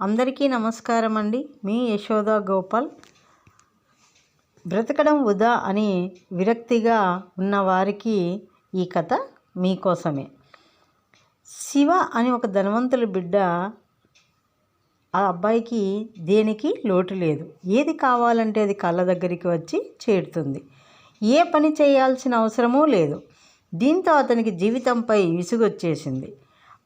అందరికీ నమస్కారం అండి మీ యశోద గోపాల్. బ్రతకడం వృధా అని విరక్తిగా ఉన్న వారికి ఈ కథ మీకోసమే శివ అని ఒక ధనవంతుల బిడ్డ ఆ అబ్బాయికి దేనికి లోటు లేదు. ఏది కావాలంటే అది కళ్ళ దగ్గరికి వచ్చి చేరుతుంది. ఏ పని చేయాల్సిన అవసరమూ లేదు. దీంతో అతనికి జీవితంపై విసుగొచ్చేసింది.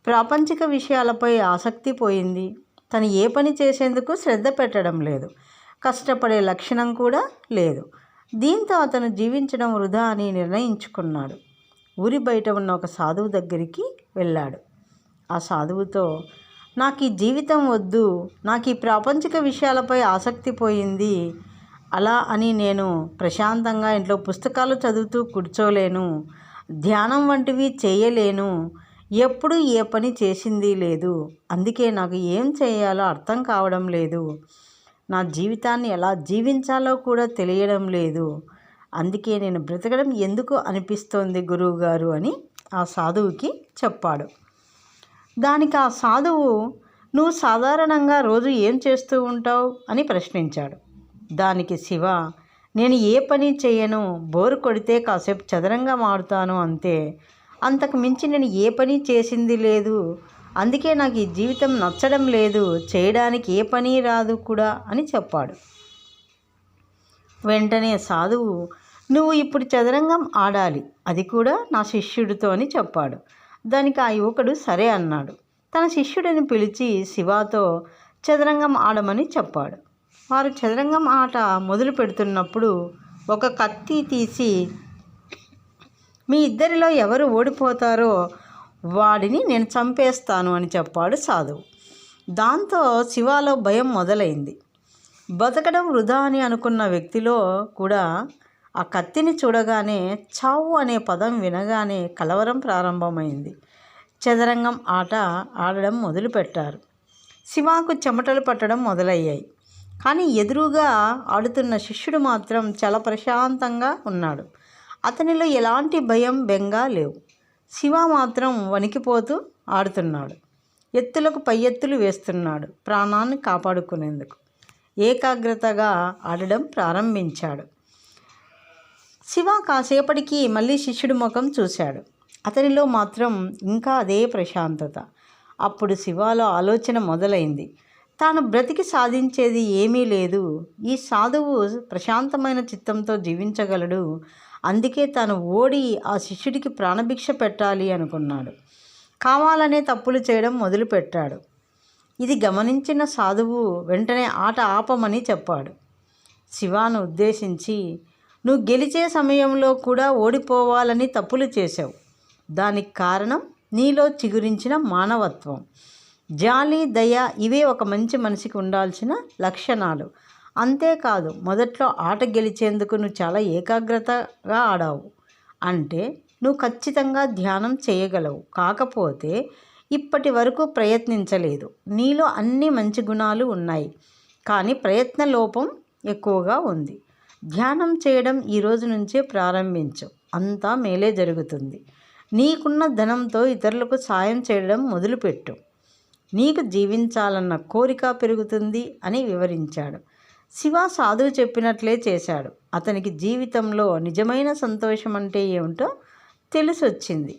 ప్రాపంచిక విషయాలపై ఆసక్తి పోయింది. తను ఏ పని చేసేందుకు శ్రద్ధ పెట్టడం లేదు. కష్టపడే లక్షణం కూడా లేదు. దీంతో అతను జీవించడం వృధా అని నిర్ణయించుకున్నాడు. ఊరి బయట ఉన్న ఒక సాధువు దగ్గరికి వెళ్ళాడు. ఆ సాధువుతో నాకు ఈ జీవితం వద్దు. నాకు ఈ ప్రాపంచిక విషయాలపై ఆసక్తి పోయింది. అలా అని నేను ప్రశాంతంగా ఇంట్లో పుస్తకాలు చదువుతూ కూర్చోలేను. ధ్యానం వంటివి చేయలేను. ఎప్పుడు ఏ పని చేసింది లేదు. అందుకే నాకు ఏం చేయాలో అర్థం కావడం లేదు. నా జీవితాన్ని ఎలా జీవించాలో కూడా తెలియడం లేదు. అందుకే నేను బ్రతకడం ఎందుకు అనిపిస్తోంది గురువుగారు అని ఆ సాధువుకి చెప్పాడు. దానికి ఆ సాధువు నువ్వు సాధారణంగా రోజు ఏం చేస్తూ ఉంటావు? అని ప్రశ్నించాడు. దానికి శివ నేను ఏ పని చేయను బోరు కొడితే కాసేపు చదరంగా మారుతాను అంతే. అంతకు మించి నేను ఏ పని చేసింది లేదు. అందుకే నాకు ఈ జీవితం నచ్చడం లేదు. చేయడానికి ఏ పని రాదు కూడా అని చెప్పాడు. వెంటనే సాధువు నువ్వు ఇప్పుడు చదరంగం ఆడాలి. అది కూడా నా శిష్యుడితో అని చెప్పాడు. దానికి ఆ యువకుడు సరే అన్నాడు. తన శిష్యుడిని పిలిచి శివాతో చదరంగం ఆడమని చెప్పాడు. వారు చదరంగం ఆట మొదలు పెడుతున్నప్పుడు ఒక కత్తి తీసి మీ ఇద్దరిలో ఎవరు ఓడిపోతారో వాడిని నేను చంపేస్తాను అని చెప్పాడు సాధువు. దాంతో శివాలో భయం మొదలైంది. బతకడం వృధా అని అనుకున్న వ్యక్తిలో కూడా ఆ కత్తిని చూడగానే చావు అనే పదం వినగానే కలవరం ప్రారంభమైంది. చదరంగం ఆట ఆడడం మొదలుపెట్టారు. శివాకు చెమటలు పట్టడం మొదలయ్యాయి. కానీ ఎదురుగా ఆడుతున్న శిష్యుడు మాత్రం చాలా ప్రశాంతంగా ఉన్నాడు. అతనిలో ఎలాంటి భయం బెంగ లేవు. శివ మాత్రం వణికిపోతూ ఆడుతున్నాడు. ఎత్తులకు పై ఎత్తులు వేస్తున్నాడు ప్రాణాన్ని కాపాడుకునేందుకు. ఏకాగ్రతగా ఆడడం ప్రారంభించాడు. శివ కాసేపటికి మళ్ళీ శిష్యుడి ముఖం చూశాడు. అతనిలో మాత్రం ఇంకా అదే ప్రశాంతత. అప్పుడు శివాలో ఆలోచన మొదలైంది. తాను బ్రతికి సాధించేది ఏమీ లేదు. ఈ సాధువు ప్రశాంతమైన చిత్తంతో జీవించగలడు. అందుకే తాను ఓడి ఆ శిష్యుడికి ప్రాణభిక్ష పెట్టాలి అనుకున్నాడు. కావాలనే తప్పులు చేయడం మొదలుపెట్టాడు. ఇది గమనించిన సాధువు వెంటనే ఆట ఆపమని చెప్పాడు. శివాను ఉద్దేశించి నువ్వు గెలిచే సమయంలో కూడా ఓడిపోవాలని తప్పులు చేశావు. దానికి కారణం నీలో చిగురించిన మానవత్వం. జాలి దయ ఇవే ఒక మంచి మనిషికి ఉండాల్సిన లక్షణాలు. అంతేకాదు మొదట్లో ఆట గెలిచేందుకు నువ్వు చాలా ఏకాగ్రతగా ఆడావు. అంటే నువ్వు ఖచ్చితంగా ధ్యానం చేయగలవు. కాకపోతే ఇప్పటి వరకు ప్రయత్నించలేదు. నీలో అన్ని మంచి గుణాలు ఉన్నాయి. కానీ ప్రయత్న లోపం ఎక్కువగా ఉంది. ధ్యానం చేయడం ఈరోజు నుంచే ప్రారంభించు. అంతా మేలే జరుగుతుంది. నీకున్న ధనంతో ఇతరులకు సాయం చేయడం మొదలుపెట్టు. నీకు జీవించాలన్న కోరిక పెరుగుతుంది అని వివరించాడు. శివ సాధువు చెప్పినట్లే చేశాడు. అతనికి జీవితంలో నిజమైన సంతోషం అంటే ఏమిటో తెలిసొచ్చింది.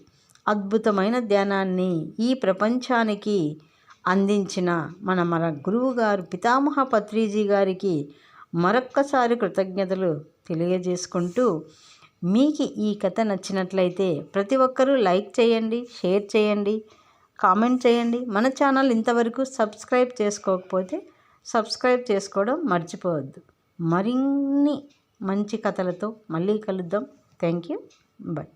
అద్భుతమైన ధ్యానాన్ని ఈ ప్రపంచానికి అందించిన మన మన గురువుగారు పితామహ పత్రిజీ గారికి మరొక్కసారి కృతజ్ఞతలు తెలియజేసుకుంటూ మీకు ఈ కథ నచ్చినట్లయితే ప్రతి ఒక్కరూ లైక్ చేయండి షేర్ చేయండి కామెంట్ చేయండి. మన ఛానల్ ఇంతవరకు సబ్స్క్రైబ్ చేసుకోకపోతే సబ్స్క్రైబ్ చేసుకోవడం మర్చిపోవద్దు. మరిన్ని మంచి కథలతో మళ్ళీ కలుద్దాం. Thank you bye